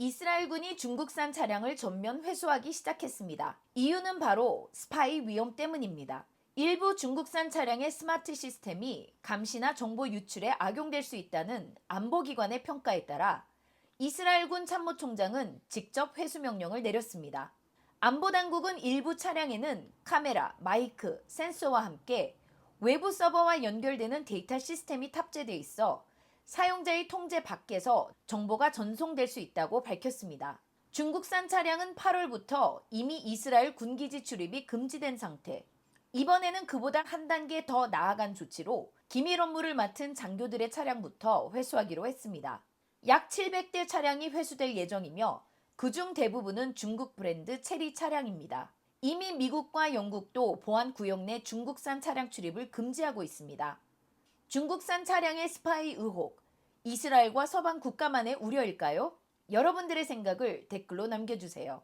이스라엘군이 중국산 차량을 전면 회수하기 시작했습니다. 이유는 바로 스파이 위험 때문입니다. 일부 중국산 차량의 스마트 시스템이 감시나 정보 유출에 악용될 수 있다는 안보기관의 평가에 따라 이스라엘군 참모총장은 직접 회수 명령을 내렸습니다. 안보당국은 일부 차량에는 카메라, 마이크, 센서와 함께 외부 서버와 연결되는 데이터 시스템이 탑재돼 있어 사용자의 통제 밖에서 정보가 전송될 수 있다고 밝혔습니다. 중국산 차량은 8월부터 이미 이스라엘 군기지 출입이 금지된 상태. 이번에는 그보다 한 단계 더 나아간 조치로 기밀 업무를 맡은 장교들의 차량부터 회수하기로 했습니다. 약 700대 차량이 회수될 예정이며 그중 대부분은 중국 브랜드 체리 차량입니다. 이미 미국과 영국도 보안 구역 내 중국산 차량 출입을 금지하고 있습니다. 중국산 차량의 스파이 의혹, 이스라엘과 서방 국가만의 우려일까요? 여러분들의 생각을 댓글로 남겨주세요.